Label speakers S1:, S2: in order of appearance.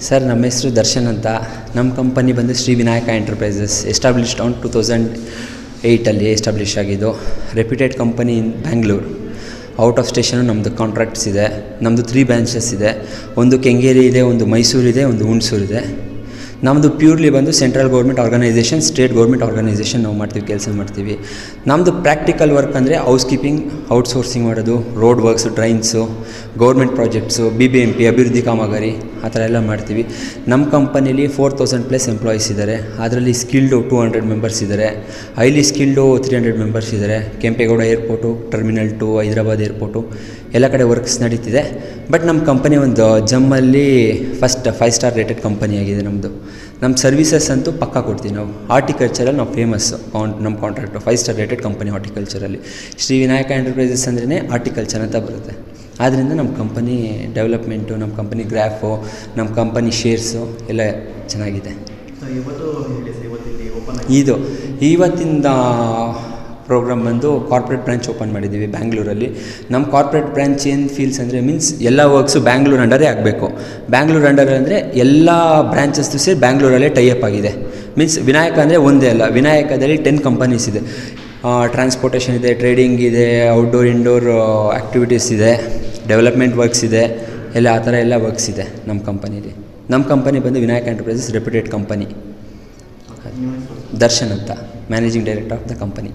S1: Sir, ನಮ್ಮ ಹೆಸರು ದರ್ಶನ್ ಅಂತ. ನಮ್ಮ ಕಂಪನಿ ಬಂದು Shri Vinayaka enterprises established on two thousand ಏಯ್ಟಲ್ಲಿ establish ಆಗಿದ್ದು reputed company in Bangalore out of station ನಮ್ಮದು ಕಾಂಟ್ರಾಕ್ಟ್ಸ್ ಇದೆ ನಮ್ಮದು ತ್ರೀ ಬ್ರಾಂಚಸ್ ಇದೆ. ಒಂದು ಕೆಂಗೇರಿ ಇದೆ, ಒಂದು ಮೈಸೂರು ಇದೆ, ಒಂದು ಹುಣಸೂರು ಇದೆ. ನಮ್ಮದು ಪ್ಯೂರ್ಲಿ ಬಂದು central government organisation state government organisation ನಾವು ಮಾಡ್ತೀವಿ, ಕೆಲಸ ಮಾಡ್ತೀವಿ. ನಮ್ಮದು ಪ್ರಾಕ್ಟಿಕಲ್ ವರ್ಕ್ ಅಂದರೆ ಹೌಸ್ ಕೀಪಿಂಗ್ ಔಟ್ಸೋರ್ಸಿಂಗ್ ಮಾಡೋದು road works trains government projects B B M P ಅಭಿವೃದ್ಧಿ ಕಾಮಗಾರಿ, ಆ ಥರ ಎಲ್ಲ ಮಾಡ್ತೀವಿ. ನಮ್ಮ ಕಂಪನಿಲಿ ಫೋರ್ ತೌಸಂಡ್ ಪ್ಲಸ್ ಎಂಪ್ಲಾಯೀಸ್ ಇದ್ದಾರೆ ಅದರಲ್ಲಿ ಸ್ಕಿಲ್ಡು ಟೂ ಹಂಡ್ರೆಡ್ ಮೆಂಬರ್ಸ್ ಇದ್ದಾರೆ highly skilled three hundred members ಇದ್ದಾರೆ Kempegowda airport terminal to Hyderabad airport ಎಲ್ಲ ಕಡೆ ವರ್ಕ್ಸ್ ನಡೀತಿದೆ. ಬಟ್ ನಮ್ಮ ಕಂಪನಿ ಒಂದು, ಜಮ್ಮಲ್ಲಿ first five star rated company ಆಗಿದೆ ನಮ್ಮದು ನಮ್ಮ ಸರ್ವಿಸಸ್ ಅಂತೂ ಪಕ್ಕಾ ಕೊಡ್ತೀವಿ. ನಾವು ಹಾರ್ಟಿಕಲ್ಚರಲ್ಲಿ ನಾವು ಫೇಮಸ್ ಕಾನ್ ನಮ್ಮ contract five star rated company ಹಾರ್ಟಿಕಲ್ಚರಲ್ಲಿ. Shri Vinayaka enterprises ಅಂದ್ರೇ ಹಾರ್ಟಿಕಲ್ಚರ್ ಅಂತ ಬರುತ್ತೆ. ಆದ್ದರಿಂದ ನಮ್ಮ ಕಂಪನಿ ಡೆವಲಪ್ಮೆಂಟು ನಮ್ಮ ಕಂಪನಿ ಗ್ರಾಫು ನಮ್ಮ ಕಂಪನಿ ಶೇರ್ಸು ಎಲ್ಲ ಚೆನ್ನಾಗಿದೆ. ಇದು ಇವತ್ತಿಂದ ಪ್ರೋಗ್ರಾಮ್ ಬಂದು ಕಾರ್ಪೊರೇಟ್ ಬ್ರಾಂಚ್ ಓಪನ್ ಮಾಡಿದ್ದೀವಿ ಬ್ಯಾಂಗ್ಳೂರಲ್ಲಿ ನಮ್ಮ ಕಾರ್ಪೊರೇಟ್ ಬ್ರಾಂಚ್ ಏನು ಫೀಲ್ಸ್ ಅಂದರೆ ಮೀನ್ಸ್ ಎಲ್ಲ ವರ್ಕ್ಸು ಬ್ಯಾಂಗ್ಳೂರು ಅಂಡರೇ ಆಗಬೇಕು. ಬ್ಯಾಂಗ್ಳೂರು ಅಂಡರ್ ಅಂದರೆ ಎಲ್ಲ ಬ್ರ್ಯಾಂಚಸ್ದು ಸೇರಿ ಬ್ಯಾಂಗ್ಳೂರಲ್ಲೇ ಟೈಅಪ್ ಆಗಿದೆ. ಮೀನ್ಸ್ ವಿನಾಯಕ ಅಂದರೆ ಒಂದೇ ಅಲ್ಲ ವಿನಾಯಕದಲ್ಲಿ ಟೆನ್ ಕಂಪನೀಸ್ ಇದೆ. ಟ್ರಾನ್ಸ್ಪೋರ್ಟೇಷನ್ ಇದೆ ಟ್ರೇಡಿಂಗ್ ಇದೆ ಔಟ್ಡೋರ್ ಇಂಡೋರ್ ಆ್ಯಕ್ಟಿವಿಟೀಸ್ ಇದೆ ಡೆವಲಪ್ಮೆಂಟ್ ವರ್ಕ್ಸ್ ಇದೆ. ಎಲ್ಲ ಆ ಥರ ಎಲ್ಲ ವರ್ಕ್ಸ್ ಇದೆ ನಮ್ಮ ಕಂಪನಿಲಿ ನಮ್ಮ ಕಂಪನಿ ಬಂದು Vinayaka enterprises reputed company Darshan ಅಂತ managing director of the company